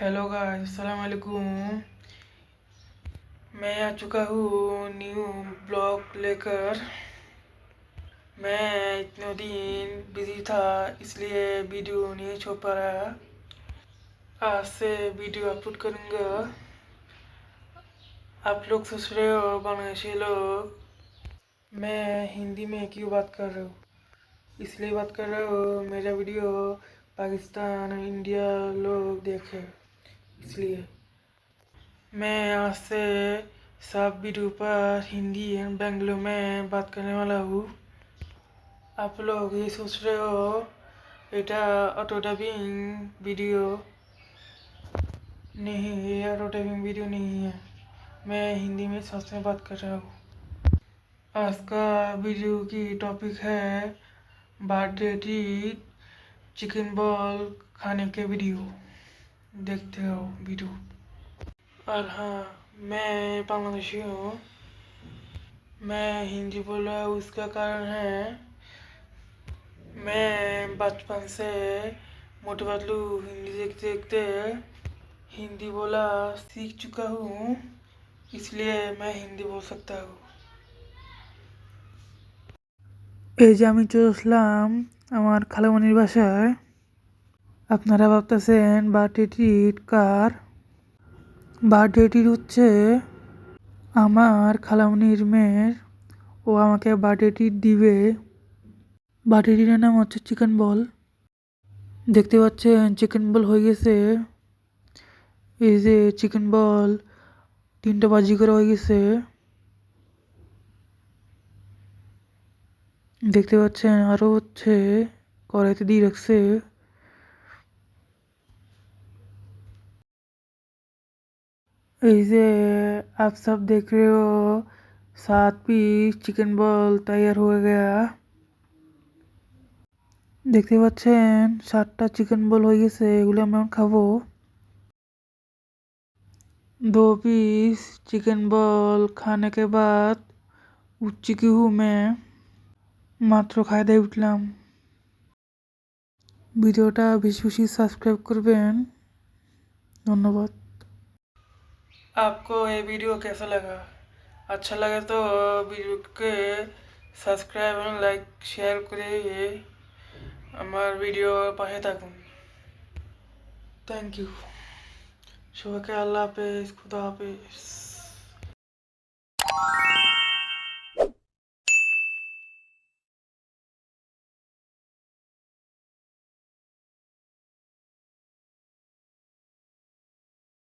Hello guys वालेकुम मैं आ चुका हूँ न्यू ब्लॉग लेकर। मैं इतने दिन बिज़ी था, इसलिए वीडियो नहीं छोड़ पा रहा। आज से वीडियो अपलोड करूँगा। आप लोग सोच रहे हो, बांग्लादेशी लोग। मैं हिंदी में क्यों बात कर रहा हूँ? इसलिए बात कर रहा हूँ, मेरा वीडियो पाकिस्तान इंडिया लोग देखे। इसलिए मैं आज से सब वीडियो पर हिंदी एंड बेंगलुरु में बात करने वाला हूँ आप लोग ये सोच रहे हो এটা অটো डबिंग वीडियो नहीं ये ऑटो डबिंग वीडियो नहीं है मैं हिंदी में सच में बात कर रहा हूँ आज का वीडियो की टॉपिक है बर्थडे ट्रीट चिकन बॉल खाने के वीडियो देखते हो वीडियो और हाँ मैं बांग्लादेशी हूँ मैं हिंदी बोल रहा हूँ उसका कारण है मैं बचपन से मोटू पतलू हिंदी देखते देखते हिंदी बोला सीख चुका हूँ इसलिए मैं हिंदी बोल सकता हूँ এই যে আমি চলে আসলাম আমার খালামণির বাসায় আপনারা ভাবতেছেন ট্রিট কার? বার্থডে ট্রিট হচ্ছে আমার খালামণির মেয়ের। ও আমাকে বার্থডে ট্রিট দিবে। বার্থডে ট্রিটের নাম হচ্ছে চিকেন বল। দেখতে পাচ্ছেন চিকেন বল হয়ে গেছে। এই যে চিকেন বল তিনটা বাজি করে হয়ে গেছে। দেখতে পাচ্ছেন আরও হচ্ছে কড়াইতে দিয়ে রাখছে। এই যে आप सब देख रहे हो सात पीस চিকেন বল तैयार हो गया দেখতে পাচ্ছেন সাতটা চিকেন বল হয়ে গেছে এগুলো আমি এখন খাবো दो पीस चिकन बॉल खाने के बाद उठ चुकी हूँ मैं মাত্র খাই দিয়ে উঠলাম ভিডিওটা বেশি বেশি সাবস্ক্রাইব করবেন ধন্যবাদ आपको ये वीडियो कैसा लगा अच्छा लगे तो वीडियो के সাবস্ক্রাইব এবং লাইক শেয়ার করে আমার ভিডিও পাশে থাকুন থ্যাংক ইউ সবাইকে আল্লাহ হাফেজ খুদা হাফেজ